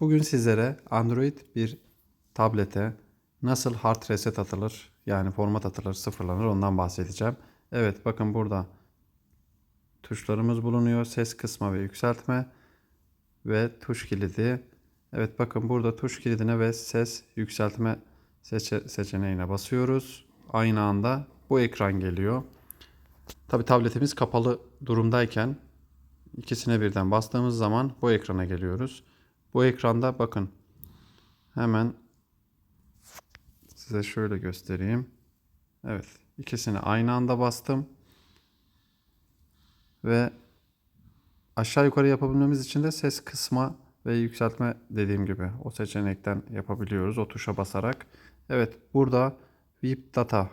Bugün sizlere Android bir tablete nasıl hard reset atılır yani format atılır sıfırlanır ondan bahsedeceğim. Evet bakın burada tuşlarımız bulunuyor. Ses kısma ve yükseltme ve tuş kilidi. Evet bakın burada tuş kilidine ve ses yükseltme seçe- seçeneğine basıyoruz. Aynı anda bu ekran geliyor. Tabi tabletimiz kapalı durumdayken ikisine birden bastığımız zaman bu ekrana geliyoruz. Bu ekranda bakın hemen size şöyle göstereyim. Evet ikisini aynı anda bastım. Ve aşağı yukarı yapabilmemiz için de ses kısma ve yükseltme dediğim gibi o seçenekten yapabiliyoruz o tuşa basarak. Evet burada VIP Data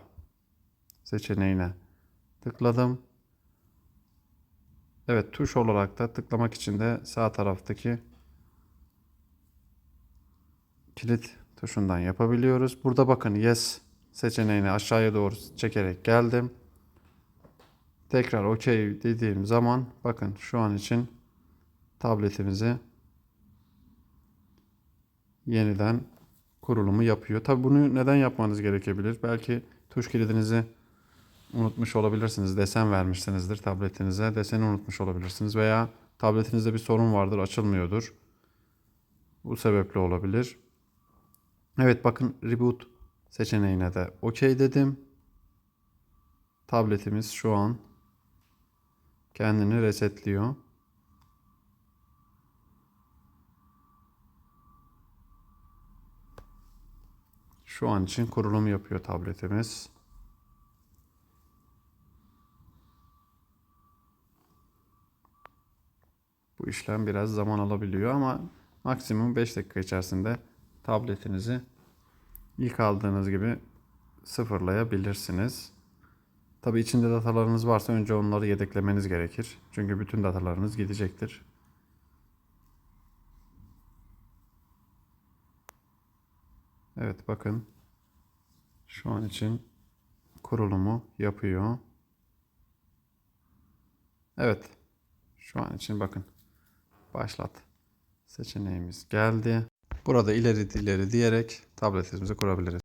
seçeneğine tıkladım. Evet tuş olarak da tıklamak için de sağ taraftaki kilit tuşundan yapabiliyoruz. Burada bakın yes seçeneğini aşağıya doğru çekerek geldim. Tekrar OK dediğim zaman bakın şu an için tabletimizi yeniden kurulumu yapıyor. Tabi bunu neden yapmanız gerekebilir? Belki tuş kilidinizi unutmuş olabilirsiniz. Desen vermişsinizdir tabletinize. Deseni unutmuş olabilirsiniz veya tabletinizde bir sorun vardır, açılmıyordur. Bu sebeple olabilir. Evet bakın reboot seçeneğine de OK dedim. Tabletimiz şu an kendini resetliyor. Şu an için kurulum yapıyor tabletimiz. Bu işlem biraz zaman alabiliyor ama maksimum 5 dakika içerisinde tabletinizi ilk aldığınız gibi sıfırlayabilirsiniz. Tabi içinde datalarınız varsa önce onları yedeklemeniz gerekir. Çünkü bütün datalarınız gidecektir. Evet bakın. Şu an için kurulumu yapıyor. Evet. Şu an için bakın. Başlat. Seçeneğimiz geldi. Burada ileri ileri diyerek tabletimizi kurabiliriz.